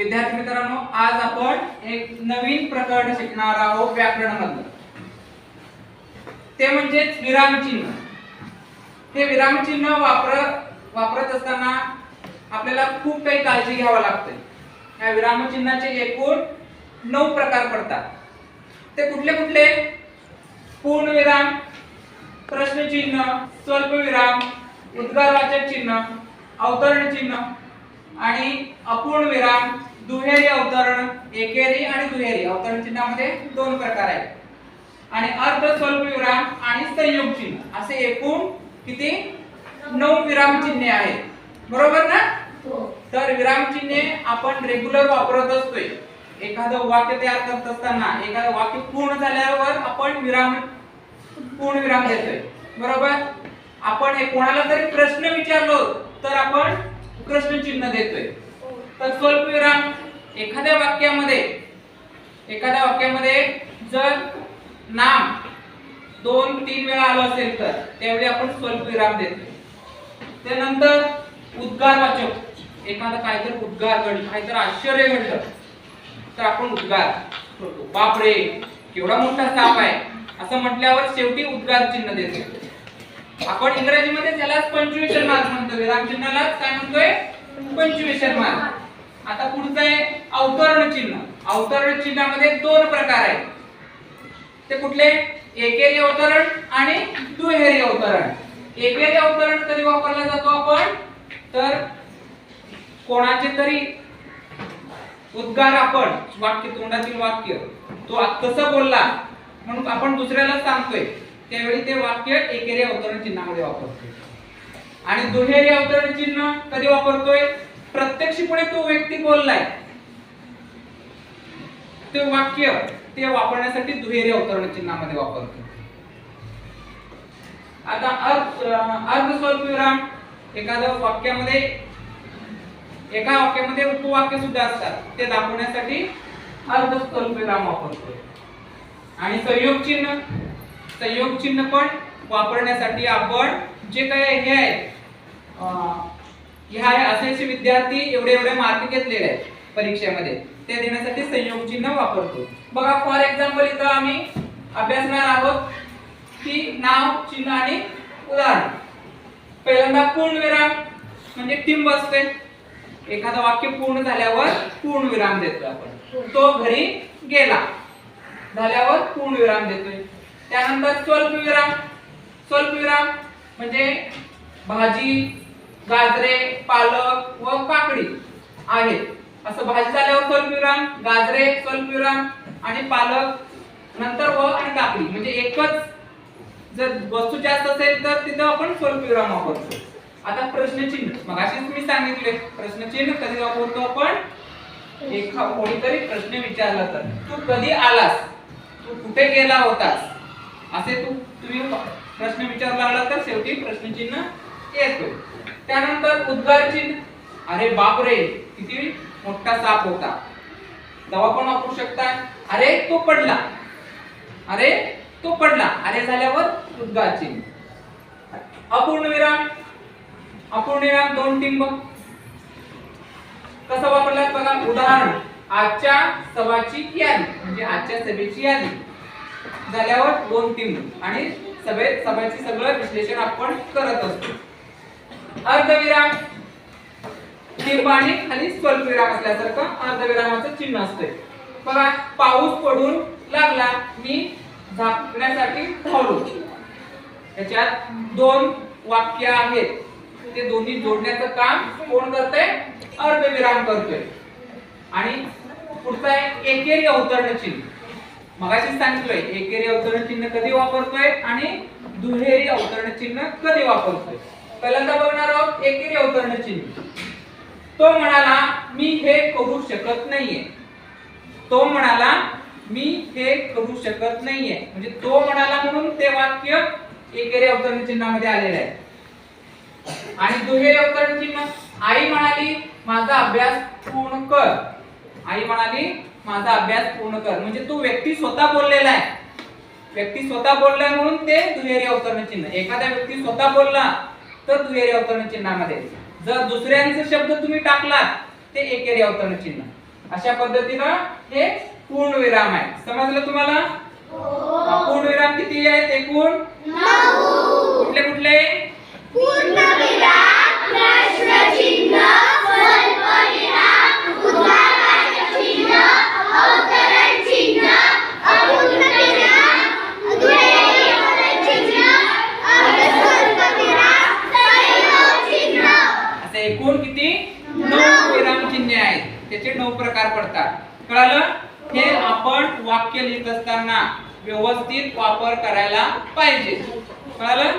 विद्यार्थी मित्रांनो आज आपण एक नवीन प्रकरण शिकणार आहोत व्याकरणामधलं ते म्हणजेच विरामचिन्ह हे विरामचिन्ह वापर वापरत असताना आपल्याला खूप काही काळजी घ्यावं लागते. या विरामचिन्हाचे एकूण नऊ प्रकार पडतात. ते कुठले कुठले? पूर्णविराम प्रश्नचिन्ह स्वल्पविराम उद्गारवाचक चिन्ह अवतरण चिन्ह आणि अपूर्ण विराम दुहेरी अवतरण एकेरी आणि दुहेरी. अवतरण चिन्हामध्ये दोन प्रकार आहेत. आणि अर्ध स्वल्प विराम आणि संयोग चिन्ह. असे एकूण किती? नऊ विराम चिन्हे आहेत. बरोबर ना? तर विराम चिन्हे आपण रेग्युलर वापरत असतोय. एखादं वाक्य तयार करत असताना एखादं वाक्य पूर्ण झाल्यावर आपण विराम पूर्ण विराम देतोय. बरोबर? आपण कोणाला तरी प्रश्न विचारलो तर आपण प्रश्न चिन्ह देतोय. तर स्वल्प विराम एखाद्या वाक्यामध्ये एखाद्या वाक्यामध्ये जर नाम दोन तीन वेळा आलं असेल तर त्यावेळी आपण स्वल्प विराम देतोय त्यानंतर उद्गारवाचक एखादा काहीतरी उद्गार घडलं काहीतरी आश्चर्य घडलं तर आपण उद्गार करतो. बापरे केवढा मोठा साप आहे असं म्हटल्यावर शेवटी उद्गार चिन्ह देतो. आपण इंग्रजीमध्ये त्यालाच पंचुएशन मार्क म्हणतो. विराम चिन्हालाच काय म्हणतोय? Punctuation mark. आता पुढचं आहे. अवतरण चिन्ह. अवतरण चिन्हामध्ये दोन प्रकार आहेत. ते कुठले? एकेरी अवतरण आणि दुहेरी अवतरण. एकेरी अवतरण कधी वापरला जातो आपण? तर कोणाचे तरी उद्गार आपण वाक्य तोंडातील वाक्य तो कसं बोलला? म्हणून आपण दुसऱ्याला सांगतोय. त्यावेळी ते वाक्य एकेरी अवतरण चिन्हामध्ये वापरतोय. आणि दुहेरी अवतरण चिन्ह कधी वापरतोय? प्रत्यक्षपणे तो व्यक्ती बोललाय. ते वाक्य ते वापरण्यासाठी दुहेरी अवतरण चिन्हामध्ये वापरतो. आता अर्ध स्वल्पविराम एखाद्या वाक्यामध्ये एका वाक्यामध्ये उपवाक्य सुद्धा असतात. ते दाखवण्यासाठी अर्ध स्वल्पविराम वापरतो आणि संयोग चिन्ह संयोग चिन्ह पण वापरण्यासाठी आपण जे काही हे आहे अं, ह्या असे असे विद्यार्थी एवढे एवढे मार्क घेतलेले आहेत. परीक्षेमध्ये. ते देण्यासाठी संयोग चिन्ह वापरतो. बघा फॉर एक्झाम्पल इथं आम्ही अभ्यासणार आहोत की नाव चिन्ह आणि उदाहरण. पहिल्यांदा पूर्णविराम म्हणजे टिंब असते एखादं वाक्य पूर्ण झाल्यावर पूर्ण विराम देतो आपण. तो घरी गेला. झाल्यावर पूर्ण विराम देतोय. त्यानंतर स्वल्प विराम. स्वल्प विराम म्हणजे भाजी गाजरे पालक व काकडी आहेत. असं भाजी झाल्यावर स्वल्प गाजरे स्वल्प आणि पालक नंतर व आणि काकडी. म्हणजे एकच जर वस्तू जास्त असेल तर तिथं आपण स्वल्प वापरतो. आता प्रश्नचिन्ह मग मी सांगितले प्रश्नचिन्ह कधी वापरतो आपण? एका कोणीतरी प्रश्न विचारला तर. तू कधी आलास? तू कुठे गेला होतास? असे तू तुम्ही प्रश्न विचारला लागला तर शेवटी प्रश्नचिन्ह येतो. त्यानंतर उद्गार चिन्ह. अरे बापरे किती मोठा साप होता. दवा पण वापरू शकता अरे तो पडला. अरे तो पडला. अरे झाल्यावर उद्गार चिन्ह अपूर्ण विराम. अपूर्ण विराम दोन टिंब. कसं वापरलात बघा? उदाहरण. आजच्या सभाची यादी. म्हणजे आजच्या सभेची यादी. झाल्यावर दोन टिंब. आणि सभेत सभेचे सगळं विश्लेषण आपण करत असतो. अर्धविराम. टिंबाने आणि खाली स्वल्पविराम असल्यासारखं अर्धविरामाचं चिन्ह असतंय. बघा पाऊस पडून लागला मी झाकण्यासाठी धावलो. त्याच्यात दोन वाक्य आहेत. ते दोन्ही जोडण्याचं काम कोण करतंय? अर्धविराम करतोय. आणि पुढचं आहे एकेरी अवतरण चिन्ह. मगाशी सांगितलंय एकेरी अवतरण चिन्ह कधी वापरतोय आणि दुहेरी अवतरण चिन्ह कधी वापरतोय? पहिल्यांदा बघणार आहोत एकेरी अवतरण चिन्ह. तो म्हणाला मी हे करू शकत नाहीये. तो म्हणाला मी हे करू शकत नाहीये. म्हणजे तो म्हणाला म्हणून ते वाक्य एकेरी अवतरण चिन्हामध्ये आलेलं आहे. आणि दुहेरी अवतरण चिन्ह आई म्हणाली माझा अभ्यास पूर्ण कर. आई म्हणाली माझा अभ्यास पूर्ण कर. म्हणजे तो व्यक्ती स्वतः बोललेला आहे. व्यक्ती स्वतः बोललाय म्हणून ते दुहेरी अवतरण चिन्ह. एखादा व्यक्ती स्वतः बोलला तर दुहेरी अवतरण चिन्हामध्ये. जर दुसऱ्यांचे शब्द तुम्ही टाकलात ते एकेरी अवतरण चिन्ह. अशा पद्धतीनं हे पूर्ण विराम आहे. समजलं तुम्हाला? हा, पूर्ण विराम किती आहेत एकूण कुठले कुठले असे एकूण किती नऊ विराम चिन्हे आहेत त्याचे नऊ प्रकार पडतात. कळालं? हे आपण वाक्य लिहित असताना व्यवस्थित वापर करायला पाहिजे. कळालं?